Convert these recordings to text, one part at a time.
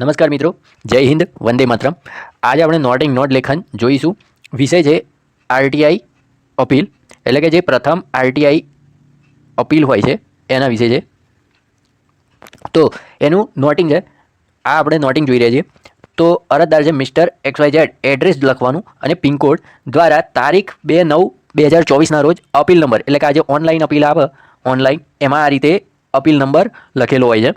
નમસ્કાર મિત્રો, જય હિન્દ, વંદે માતરમ. આજે આપણે નોટિંગ નોટ લેખન જોઈશું. વિષય છે આરટીઆઈ અપીલ, એટલે કે જે પ્રથમ આરટીઆઈ અપીલ હોય છે, એના વિશે છે. તો એનું નોટિંગ છે, આ આપણે નોટિંગ જોઈ રહ્યા છીએ. તો અરજદાર છે મિસ્ટર એક્સવાય ઝેડ, એડ્રેસ લખવાનું અને પિનકોડ દ્વારા તારીખ બે નવ બે હજાર ચોવીસના રોજ અપીલ નંબર, એટલે કે આજે ઓનલાઈન અપીલ આવે, ઓનલાઈન, એમાં આ રીતે અપીલ નંબર લખેલો હોય છે.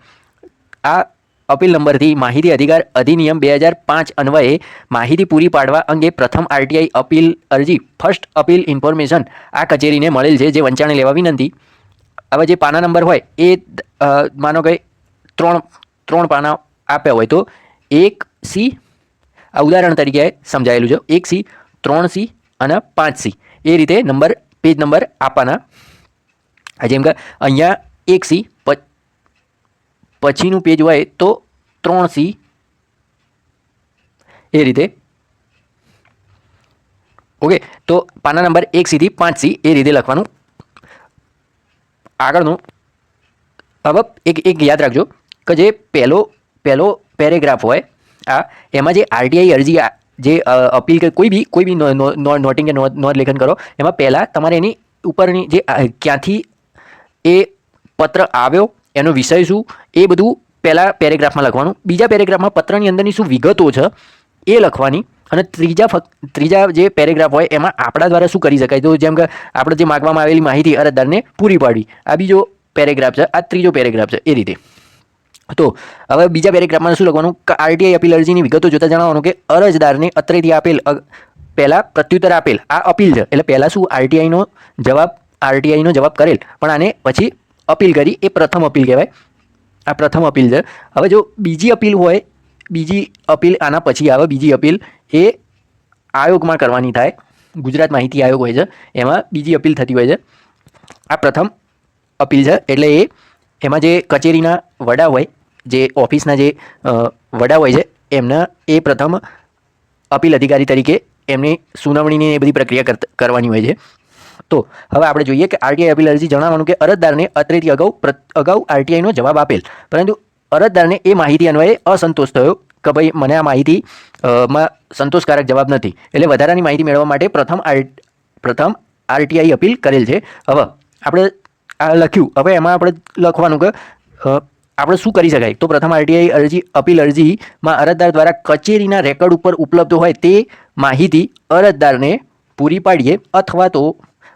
આ અપીલ નંબરથી માહિતી અધિકાર અધિનિયમ બે હજાર પાંચ અન્વયે માહિતી પૂરી પાડવા અંગે પ્રથમ આરટીઆઈ અપીલ અરજી, ફર્સ્ટ અપીલ ઇન્ફોર્મેશન આ કચેરીને મળેલ છે જે વંચાણે લેવા વિનંતી. હવે જે પાના નંબર હોય એ માનો કે ત્રણ ત્રણ પાના આપ્યા હોય તો એક સી, આ ઉદાહરણ તરીકે સમજાયેલું છે, એક સી, ત્રણ સી અને પાંચ સી. એ રીતે નંબર, પેજ નંબર આપવાના. જેમ કે અહીંયા એક સી પછીનું પેજ હોય તો ત્રણ સી એ રીતે. ઓકે તો પાના નંબર એક સીથી પાંચ સી એ રીતે લખવાનું. આગળનું. હવે એક એક યાદ રાખજો કે જે પહેલો પહેલો પેરેગ્રાફ હોય, આ, એમાં જે આરટીઆઈ અરજી જે અપીલ કે કોઈ બી કોઈ બી નોટિંગ કે નોંધ લેખન કરો, એમાં પહેલાં તમારે એની ઉપરની જે ક્યાંથી એ પત્ર આવ્યો એનો વિષય શું? એ બધું પહેલાં પેરેગ્રાફમાં લખવાનું. બીજા પેરેગ્રાફમાં પત્રની અંદરની શું વિગતો છે, એ લખવાની. અને ત્રીજા ફક્ત ત્રીજા જે પેરેગ્રાફ હોય, એમાં આપણા દ્વારા શું કરી શકાય? તો જેમ કે આપણે જે માગવામાં આવેલી માહિતી, અરજદારને પૂરી પાડવી. આ બીજો પેરેગ્રાફ છે, આ ત્રીજો પેરેગ્રાફ છે, એ રીતે. તો હવે બીજા પેરેગ્રાફમાં શું લખવાનું? કે, આરટીઆઈ અપીલ અરજીની વિગતો જોતા જણાવવાનું કે અરજદારને અત્રેથી આપેલ પહેલાં પ્રત્યુત્તર આપેલ. આ અપીલ છે, એટલે પહેલાં શું આરટીઆઈનો જવાબ આરટીઆઈનો જવાબ કરેલ. પણ આને પછી અપીલ કરી, એ પ્રથમ અપીલ કહેવાય. આ પ્રથમ અપીલ છે. હવે જો બીજી અપીલ હોય, બીજી અપીલ આના પછી આવે, બીજી અપીલ એ આયોગમાં કરવાની થાય. ગુજરાત માહિતી આયોગ હોય છે. એમાં બીજી અપીલ થતી હોય છે. આ પ્રથમ અપીલ છે. એટલે એ એમાં જે કચેરીના વડા હોય, જે ઓફિસના જે વડા હોય છે, એમના એ પ્રથમ અપીલ અધિકારી તરીકે એમની સુનાવણીની એ બધી પ્રક્રિયા કરવાની હોય છે. તો હવે આપણે જોઈએ કે આરટીઆઈ અપીલ અરજી જણાવવાનું કે અરજદારને અત્રેથી અગાઉ અગાઉ આરટીઆઈનો જવાબ આપેલ. પરંતુ અરજદારને એ માહિતી અન્વયે અસંતોષ થયો કે ભાઈ મને આ માહિતી માં સંતોષકારક જવાબ નથી. એટલે વધારાની માહિતી મેળવવા માટે પ્રથમ આર, પ્રથમ આરટીઆઈ અપીલ કરેલ છે. હવે આપણે આ લખ્યું. હવે એમાં આપણે લખવાનું કે આપણે શું કરી શકાય? તો પ્રથમ આરટીઆઈ અરજી, અપીલ અરજીમાં અરજદાર દ્વારા કચેરીના રેકોર્ડ ઉપર ઉપલબ્ધ હોય તે માહિતી અરજદારને પૂરી પાડીએ અથવા તો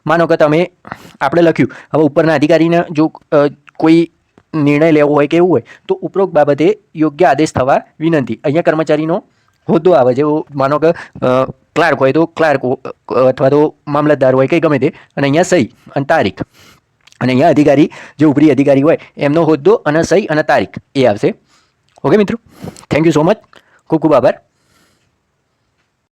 માનો કે તમે આપણે લખ્યું, હવે ઉપરના અધિકારીને જો કોઈ નિર્ણય લેવો હોય કે એવું હોય, તો ઉપરોક્ત બાબતે યોગ્ય આદેશ થવા વિનંતી. અહીંયા કર્મચારીનો હોદ્દો આવે છે. માનો કે ક્લાર્ક હોય તો ક્લાર્ક અથવા તો મામલતદાર હોય કે ગમે તે, અને અહીંયા સહી અને તારીખ. અને અહીંયા અધિકારી, જે ઉપરી અધિકારી હોય, એમનો હોદ્દો અને સહી અને તારીખ એ આવશે. ઓકે મિત્રો? થેન્ક યુ સો મચ ખૂબ ખૂબ આભાર.